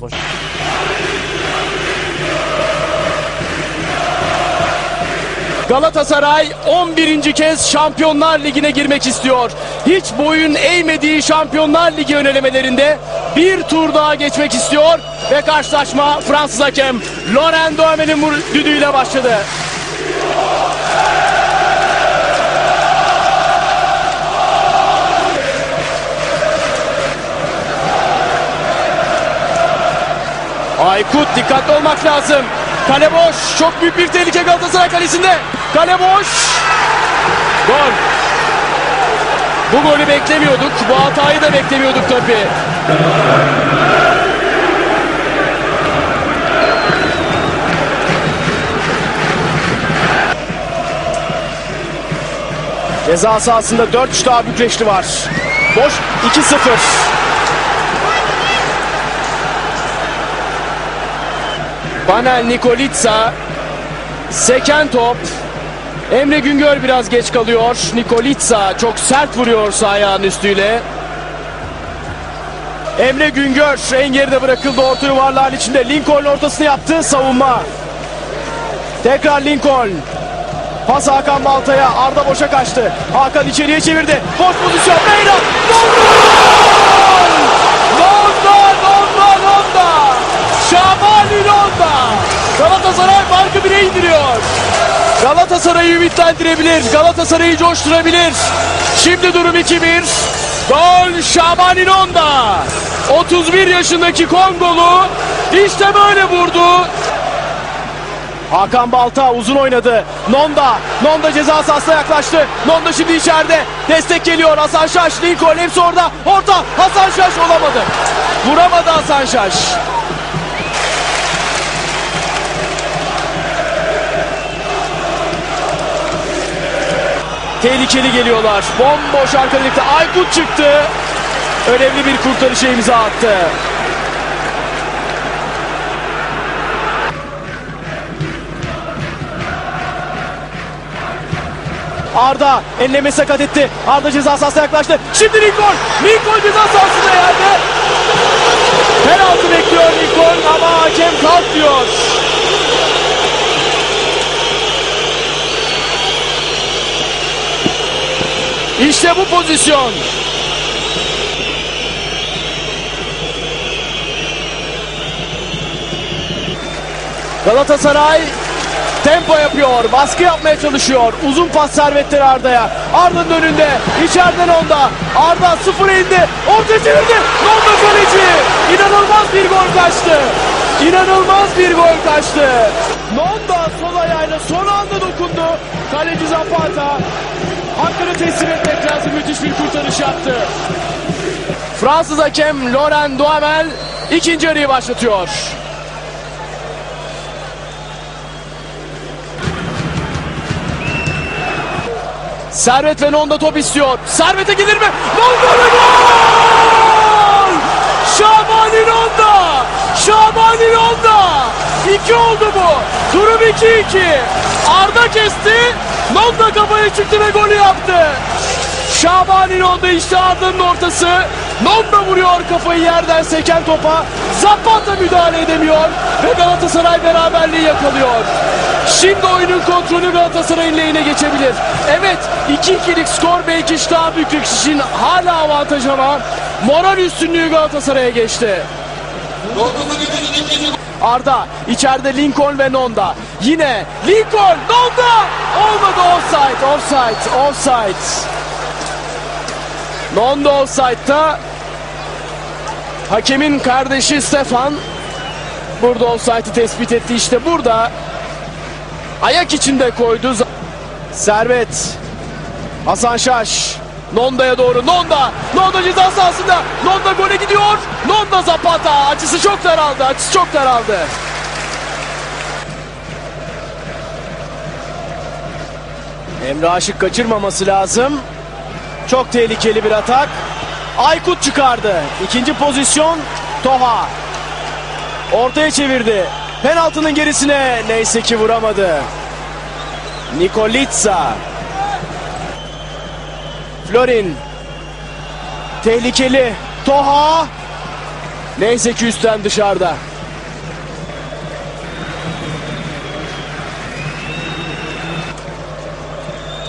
Boş. Galatasaray 11. kez Şampiyonlar Ligi'ne girmek istiyor. Hiç boyun eğmediği Şampiyonlar Ligi önelemelerinde bir tur daha geçmek istiyor ve karşılaşma Fransız hakem Laurent Domen'in düdüğüyle başladı. Aykut dikkatli olmak lazım. Kale boş. Çok büyük bir tehlike Galatasaray kalesinde. Kale boş. Gol. Bu golü beklemiyorduk. Bu hatayı da beklemiyorduk tabii. Ceza sahasında 4 kişi daha Bükreşli var. Boş 2-0. Banel Nikolica seken top. Emre Güngör biraz geç kalıyor. Nikolica çok sert vuruyor sağ ayağının üstüyle. Emre Güngör en geride bırakıldı orta yuvarlağın içinde. Lincoln ortasını yaptı savunma. Tekrar Lincoln. Pas Hakan Balta'ya. Arda boşa kaçtı. Hakan içeriye çevirdi. Boş pozisyon. Beyran. Londa! Galatasaray'ı ümitlendirebilir. Galatasaray'ı coşturabilir. Şimdi durum 2-1. Gol Şabani Londa. 31 yaşındaki Kongolu işte böyle vurdu. Hakan Balta uzun oynadı. Nonda. Nonda ceza sahasına yaklaştı. Nonda şimdi içeride. Destek geliyor. Hasan Şaş. Lincoln hepsi orada. Orta. Hasan Şaş olamadı. Vuramadı Hasan Şaş. Tehlikeli geliyorlar. Bomboş arka direkte. Aykut çıktı. Önemli bir kurtarışa imza attı. Arda elleme sakat etti. Arda ceza sahasına yaklaştı. Şimdi Lincoln. Lincoln ceza sahasında yerde. Penaltı bekliyor Lincoln ama hakem kalk diyor. İşte bu pozisyon. Galatasaray tempo yapıyor, baskı yapmaya çalışıyor. Uzun pas servetleri Arda'ya. Arda'nın önünde, içeriden onda. Arda sıfır indi, orta çevirdi. Nonda kaleci. İnanılmaz bir gol kaçtı. İnanılmaz bir gol kaçtı. Nonda sol ayağıyla son anda dokundu. Kaleci Zapata hakkını teslim etmek lazım. Müthiş bir kurtarış yaptı. Fransız hakem Laurent Duhamel ikinci yarıyı başlatıyor. Servet ve Nonda top istiyor. Servet'e gelir mi? Nonda ve gol! Şabani Nonda! Şabani Nonda! İki oldu bu. Durum 2-2. Arda kesti. Nonda kafaya çıktı ve golü yaptı. Şabani Nonda işte Arda'nın ortası. Nonda vuruyor kafayı yerden seken topa. Zapata müdahale edemiyor. Ve Galatasaray beraberliği yakalıyor. Şimdi oyunun kontrolü Galatasaray'ın lehine geçebilir. Evet 2-2'lik skor belki işte daha büyük için hala avantaj ama moral üstünlüğü Galatasaray'a geçti. Arda içeride Lincoln ve Nonda. Yine Lincoln Nonda offside offside offside. Nonda offside'da hakemin kardeşi Stefan burada offside'ı tespit etti. İşte burada ayak içinde koydu. Servet Hasan Şaş Nonda'ya doğru. Nonda Nonda ceza sahasında. Nonda gole gidiyor. Nonda Zapata açısı çok daraldı açısı çok daraldı Emre Aşık kaçırmaması lazım. Çok tehlikeli bir atak. Aykut çıkardı. İkinci pozisyon Toha. Ortaya çevirdi. Penaltının gerisine neyse ki vuramadı. Nikolica Florin. Tehlikeli. Toha. Neyse ki üstten dışarıda.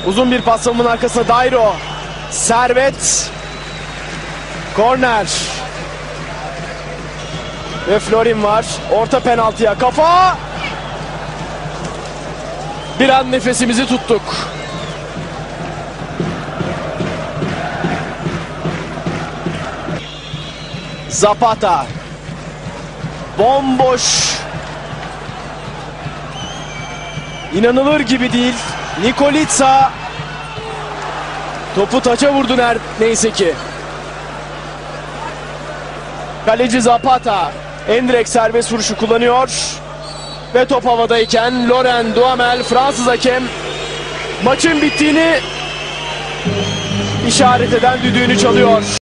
Uzun bir pas savunmanın arkasına Dairo. Servet. Korner. Ve Florin var. Orta penaltıya kafa. Bir an nefesimizi tuttuk. Zapata. Bomboş. İnanılır gibi değil. Nikolica topu taça vurdu ner neyse ki. Kaleci Zapata Endrek serbest vuruşu kullanıyor. Ve top havadayken Loren Duhamel Fransız hakem maçın bittiğini işaret eden düdüğünü çalıyor.